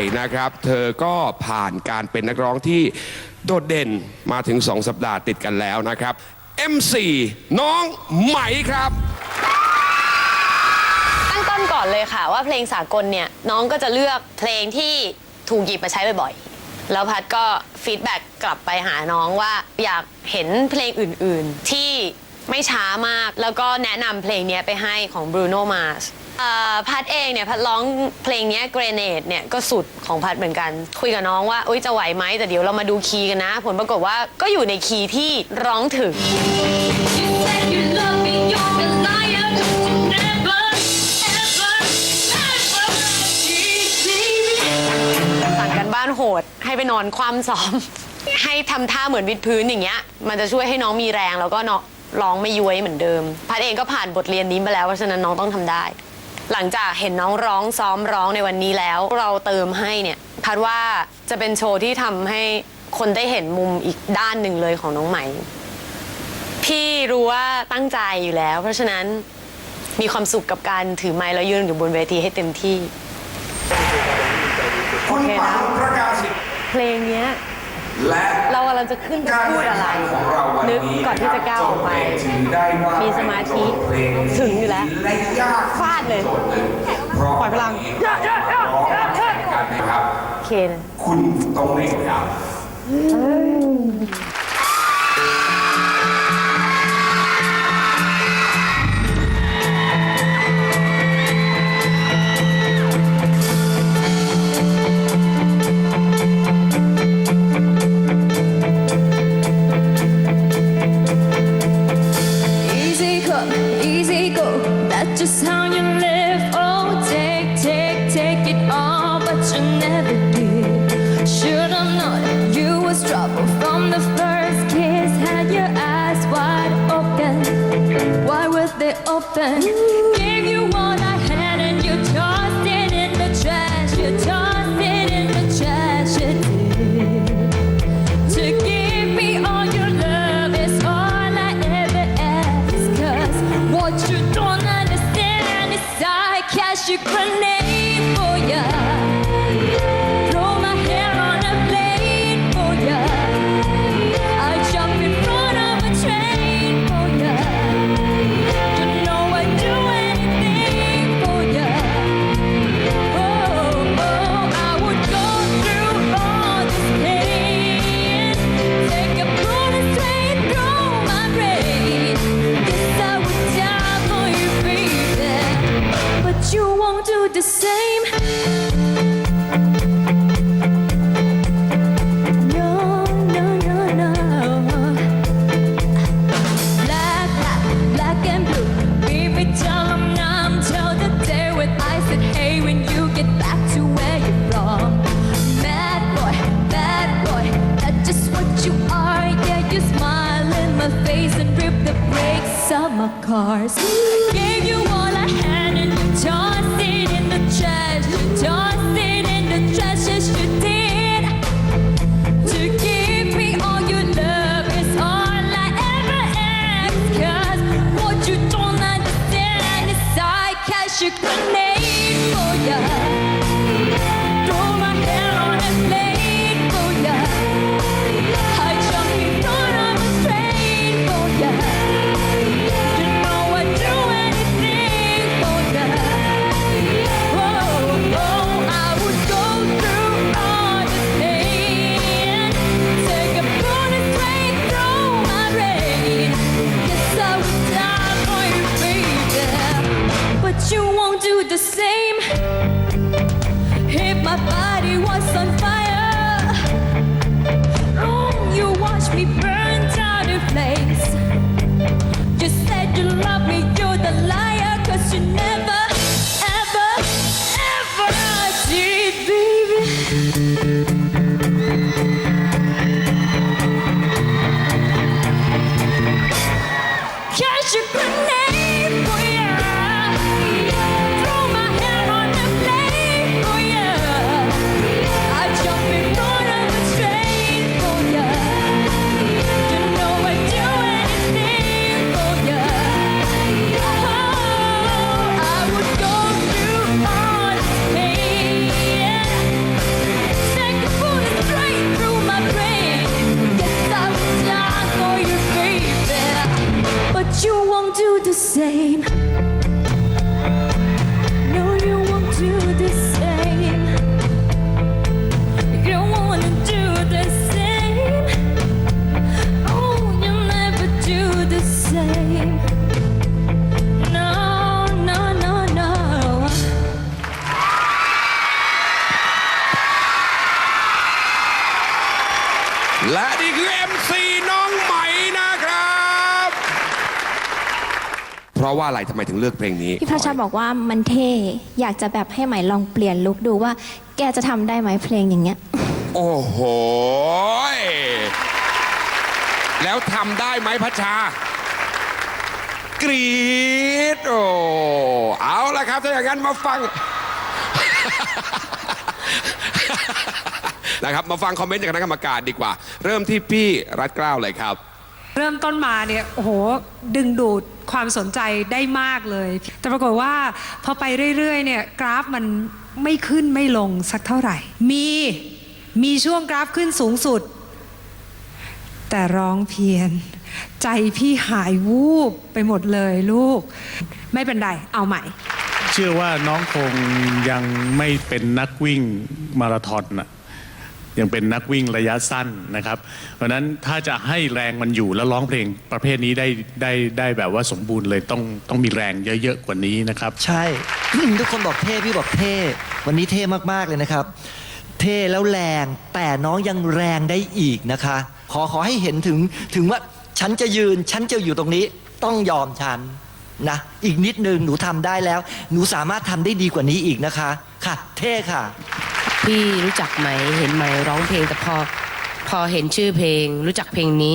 นต่นะครับ เธอก็ผ่านการเป็นนักร้องที่โดดเด่นมาถึง 2 สัปดาห์ติดกันแล้วนะครับ M4 น้องไหมครับ ตั้งต้นก่อนเลยค่ะ ว่าเพลงสากลเนี่ย น้องก็จะเลือกเพลงที่ถูกหยิบมาใช้บ่อยๆ แล้วพัดก็ฟีดแบ็กกลับไปหาน้องว่าอยากเห็นเพลงอื่นๆ ที่ไม่ช้ามาก แล้วก็แนะนำเพลงเนี้ยไปให้ของ Bruno Mars เอ่อพัดเองเนี่ยพัดร้องเพลงเนี้ย Grenade เนี่ยก็สุดของพัดเหมือนกัน คุยกับน้องว่าอุ้ยจะไหวไหมแต่เดี๋ยวเรามาดูคีย์กันนะ ผลปรากฏว่าก็อยู่ในคีย์ที่ร้องถึง สั่งกันบ้านโหดให้ไปนอนคว่ำซ้อม ให้ทำท่าเหมือนวิดพื้นอย่างเงี้ย มันจะช่วยให้น้องมีแรงแล้วก็เนาะร้องไม่ย้วยเหมือนเดิม พัดเองก็ผ่านบทเรียนนี้มาแล้วเพราะฉะนั้นน้องต้องทำได้ หลังจากเห็นน้องร้องซ้อมร้องในวันนี้แล้ว เราเติมให้เนี่ยพัดว่าจะเป็นโชว์ที่ทำให้คนได้เห็นมุมอีกด้านหนึ่งเลยของน้องใหม่พี่รู้ว่าตั้งใจอยู่แล้ว เพราะฉะนั้นมีความสุขกับการถือไม้แล้วยืนอยู่บนเวทีให้เต็มที่ คุณโอเคนะปังประกาศสิทธิ์เพลงเนี้ย และเรากำลังจะขึ้นไปพูดอะไรของเราวันนึกนี้ก่อนที่จะก้าวออกไปถือได้ว่ามีสมาธิถึงอยู่แล้วและยากฟาดเลยเพราะปล่อยพลังร้องกันนะครับโอเคนะคุณต้องเล่นครับ Easy go. That's just how you live. Oh, take, take, take it all, but you never did. Should've known you was trouble from the first kiss. Had your eyes wide open. Why were they open? твоя. aşık my body was on เพราะว่าอะไรทำไมถึงเลือกเพลงนี้พี่พระชาบอกว่ามันเท่ อยากจะแบบให้ใหม่ลองเปลี่ยนลุคดูว่าแกจะทำได้ไหมเพลงอย่างเงี้ย โอ้โหยแล้วทำได้ไหมพัชชากรีดโอ้เอาละครับ ถ้าอย่างนั้นมาฟัง นะครับ มาฟังคอมเมนต์จากคณะกรรมการดีกว่า เริ่มที่พี่รัฐเกล้าวเลยครับ เริ่มต้นมาเนี่ยโอ้โหดึงดูดความสนใจได้มากเลย แต่ปรากฏว่าพอไปเรื่อยๆเนี่ยกราฟมันไม่ขึ้นไม่ลงสักเท่าไหร่ มีมีช่วงกราฟขึ้นสูงสุด แต่ร้องเพียน ใจพี่หายวูบไปหมดเลยลูก ไม่เป็นไรเอาใหม่ เชื่อว่าน้องคงยังไม่เป็นนักวิ่งมาราธอนนะ ยังเป็นนักวิ่งระยะสั้นนะครับ เพราะนั้นถ้าจะให้แรงมันอยู่แล้วร้องเพลงประเภทนี้ได้ได้ได้แบบว่าสมบูรณ์เลยต้องต้องมีแรงเยอะๆกว่านี้นะครับ ใช่ ทุกคนบอกเท่พี่บอกเท่ วันนี้เท่มากๆเลยนะครับ เท่แล้วแรงแต่น้องยังแรงได้อีกนะคะ ขอขอให้เห็นถึงถึงว่าฉันจะยืนฉันจะอยู่ตรงนี้ต้องยอมฉันนะอีกนิดนึงหนูทำได้แล้ว หนูสามารถทำได้ดีกว่านี้อีกนะคะ ค่ะ เท่ค่ะ พี่รู้จักไหมเห็นไหมร้องเพลงแต่พอพอเห็นชื่อเพลง รู้จักเพลงนี้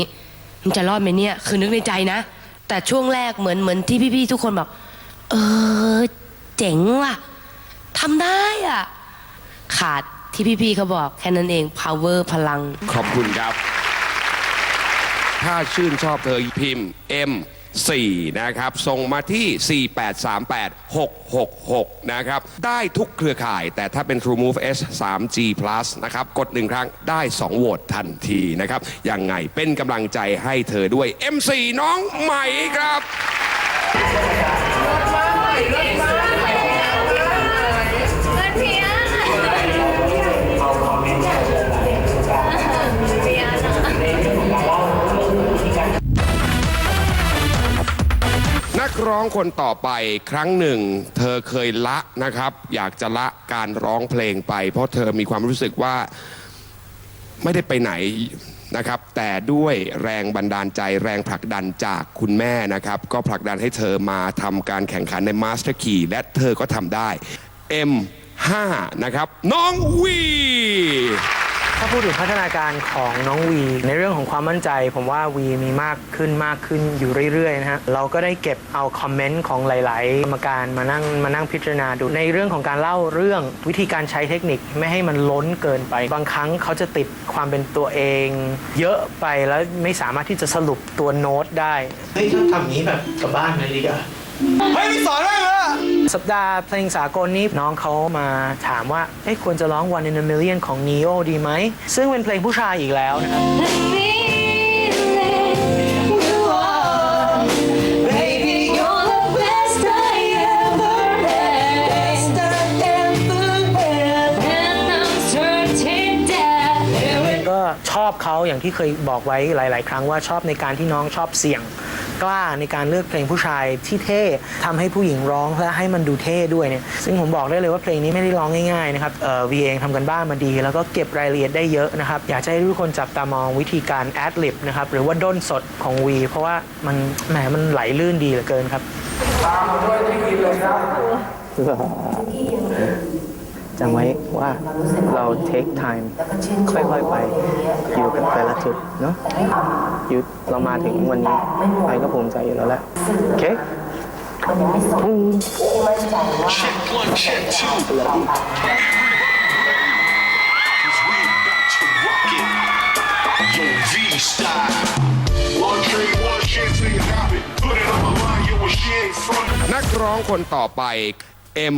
มันจะรอดไหมเนี่ย คือนึกในใจนะ แต่ช่วงแรกเหมือนเหมือนที่พี่ๆทุกคนบอก เออ เจ๋งว่ะทำได้อะ ขาดที่พี่ๆเขาบอกแค่นั้นเอง power พลัง ขอบคุณครับ ถ้าชื่นชอบเธอพิมพ์ M 4 นะครับ ส่งมาที่ 4838666 นะครับ ได้ทุกเครือข่าย แต่ถ้าเป็น True Move S 3G Plus นะครับ กดหนึ่งครั้งได้ 2 โหวตทันทีนะครับ ยังไงเป็นกำลังใจให้เธอด้วย M4 น้องใหม่ครับนั องคนต่อไปครั้งหนึ่ง เธอเคยละนะครับ อยากจะละการร้องเพลงไป เพราะเธอมีความรู้สึกว่าไม่ได้ไปไหนนะครับ แต่ด้วยแรงบันดาลใจแรงผลักดันจากคุณแม่นะครับ ก็ผลักดันให้เธอมาทำการแข่งขันในมาสเตอร์คีและเธอก็ทำได้ M5 นะครับ น้องวี ถ้าพูดถึงพัฒนาการของน้องวี ในเรื่องของความมั่นใจ ผมว่าวีมีมากขึ้นมากขึ้นอยู่เรื่อยๆนะฮะเราก็ได้เก็บเอาคอมเมนต์ของหลาย ๆ กรรมการมานั่งมานั่งพิจารณาดูในเรื่องของการเล่าเรื่องวิธีการใช้เทคนิคไม่ให้มันล้นเกินไป บางครั้งเขาจะติดความเป็นตัวเอง เยอะไปแล้วไม่สามารถที่จะสรุปตัวโน้ตได้เฮ้ยถ้าทำนี้แบบกลับบ้านเลยดีกว่า สัปดาห์เพลงสากลนี้น้องเขามาถามว่าเอ๊ะควรจะร้อง One in a Million ของ Neo ดีไหม ซึ่งเป็นเพลงผู้ชายอีกแล้วนะครับ Baby, you're the best I ever had. And I'm certain that ก็ชอบเขาอย่างที่เคยบอกไว้หลาย ๆ ครั้งว่าชอบในการที่น้องชอบเสี่ยง กล้าในการเลือกเพลงผู้ชายที่เท่ทำให้ผู้หญิงร้องและให้มันดูเท่ด้วยเนี่ยซึ่งผมบอกได้เลยว่าเพลงนี้ไม่ได้ร้องง่ายๆนะครับเอ่อวีเองทำกันบ้านมาดี แล้วก็เก็บรายละเอียดได้เยอะนะครับอยากให้ทุกคนจับตามองวิธีการแอดลิบนะครับหรือว่าด้นสดของวีเพราะว่ามันแหมมันไหลลื่นดีเหลือเกินครับ จำไว้ว่าเรา take time ค่อยๆไป อยู่กับแต่ละจุดเนาะอยู่เรามาถึงวันนี้ไปก็ภูมิใจอยู่แล้วแหละโอเคภูมินักร้องคนต่อไป M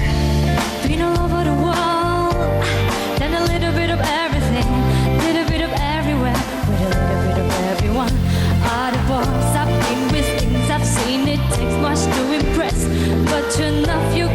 enough you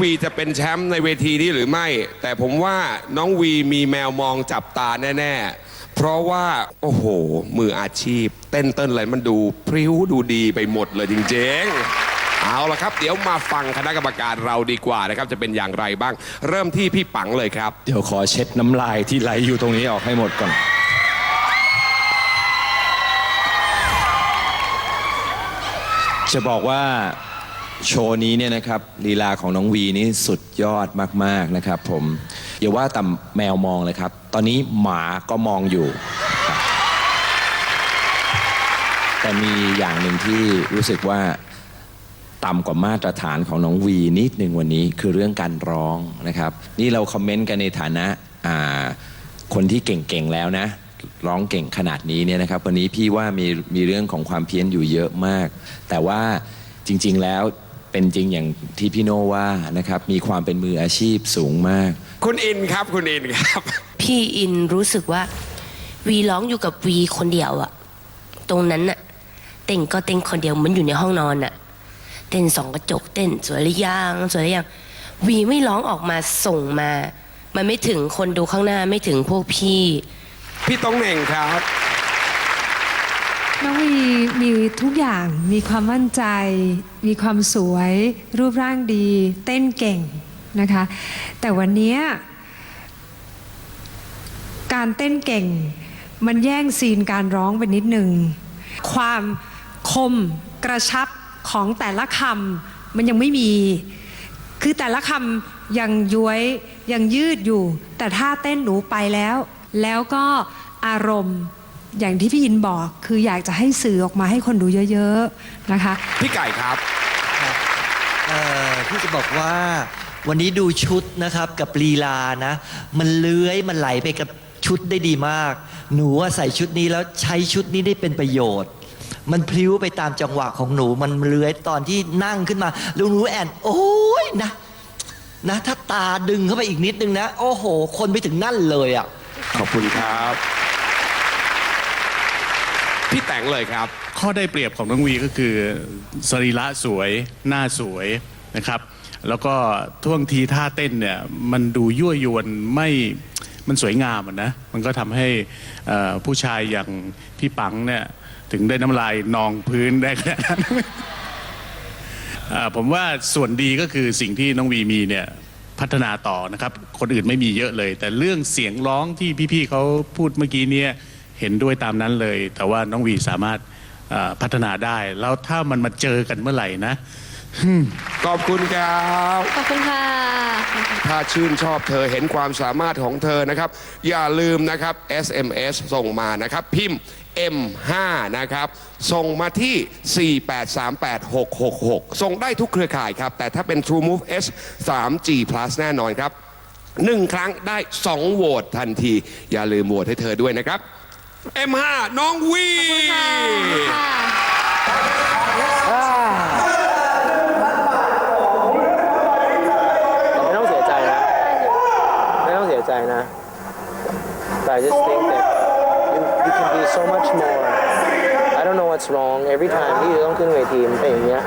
วีจะเป็นแชมป์ในเวทีนี้หรือไม่ แต่ผมว่าน้องวีมีแมวมองจับตาแน่ ๆ เพราะว่า โอ้โห มืออาชีพ เต้นเต้นอะไรมันดู พริ้วดูดีไปหมดเลยจริงๆเอาละครับ เดี๋ยวมาฟังคณะกรรมการเราดีกว่านะครับ จะเป็นอย่างไรบ้าง เริ่มที่พี่ปังเลยครับ เดี๋ยวขอเช็ดน้ำลายที่ไหลอยู่ตรงนี้ออกให้หมดก่อน จะบอกว่า โชว์นี้เนี่ยนะครับลีลาของน้องวีนี่สุดยอดมากๆนะครับ ผมอย่าว่าแต่แมวมองเลยครับ ตอนนี้หมาก็มองอยู่ครับแต่มีอย่างหนึ่งที่รู้สึกว่าต่ำกว่ามาตรฐานของน้องวีนิดหนึ่งวันนี้คือเรื่องการร้องนะครับ นี่เราคอมเมนต์กันในฐานะอ่าคนที่เก่งๆแล้วนะ ร้องเก่งขนาดนี้เนี่ยนะครับ วันนี้พี่ว่ามีมีเรื่องของความเพี้ยนอยู่เยอะมาก แต่ว่าจริง ๆแล้ว เป็นจริงอย่างที่พี่โน่ว่านะครับ มีความเป็นมืออาชีพสูงมาก คุณอินครับคุณอินครับ พี่อินรู้สึกว่า วีร้องอยู่กับวีคนเดียวอะตรงนั้นน่ะเต้นก็เต้นคนเดียวเหมือนอยู่ในห้องนอนน่ะเต้นสองกระจกเต้นสวยหรือยังสวยหรือยังวีไม่ร้องออกมาส่งมา มันไม่ถึงคนดูข้างหน้าไม่ถึงพวกพี่ พี่ต้องเหน่งครับ น้องวีมีทุกอย่างมีความมั่นใจ มีความสวย รูปร่างดี เต้นเก่งนะคะ แต่วันนี้การเต้นเก่ง มันแย่งซีนการร้องไปนิดนึงความคมกระชับของแต่ละคำมันยังไม่มี คือแต่ละคำยังย้วยยังยืดอยู่ แต่ท่าเต้นหนูไปแล้ว แล้วก็อารมณ์ อย่างที่พี่ยินบอกคืออยากจะให้สื่อออกมาให้คนดูเยอะ ๆนะคะ พี่ไก่ครับ เอ่อพี่จะบอกว่าวันนี้ดูชุดนะครับกับลีลานะ มันเลื้อยมันไหลไปกับชุดได้ดีมาก หนูว่าใส่ชุดนี้แล้วใช้ชุดนี้ได้เป็นประโยชน์ มันพลิ้วไปตามจังหวะของหนูมันเลื้อยตอนที่นั่งขึ้นมาแล้วหนูแอนโอ้ยนะนะถ้าตาดึงเข้าไปอีกนิดนึงนะ โอ้โห คนไปถึงนั่นเลยอะ ขอบคุณครับ พี่แต่งเลยครับ ข้อได้เปรียบของน้องวีก็คือสรีระสวย หน้าสวยนะครับ แล้วก็ท่วงทีท่าเต้นเนี่ยมันดูยั่วยวนไม่มันสวยงามนะ มันก็ทำให้ผู้ชายอย่างพี่ปังเนี่ยถึงได้น้ำลายนองพื้นได้ขนาดนั้นผมว่าส่วนดีก็คือสิ่งที่น้องวีมีเนี่ยพัฒนาต่อนะครับ คนอื่นไม่มีเยอะเลย แต่เรื่องเสียงร้องที่พี่ๆเขาพูดเมื่อกี้เนี่ย เห็นด้วยตามนั้นเลย แต่ว่าน้องวีสามารถอ่าพัฒนาได้ แล้วถ้ามันมาเจอกันเมื่อไหร่นะขอบคุณครับขอบคุณค่ะ ถ้าชื่นชอบเธอเห็นความสามารถของเธอนะครับ อย่าลืมนะครับ SMS ส่งมานะครับ พิมพ์ M5 นะครับ ส่งมาที่ 4838666 ส่งได้ทุกเครือข่ายครับ แต่ถ้าเป็น True Move S 3G Plus แน่นอนครับหนึ่งครั้งได้ 2 โหวตทันที อย่าลืมโหวตให้เธอด้วยนะครับ M5 น้องวีไม่ต้องเสียใจนะ ไม่ต้องเสียใจนะ but I just think that you, you can be so much more I don't know what's wrong every time ที่จะต้องขึ้นเวทีมันเป็นอย่างเงี้ย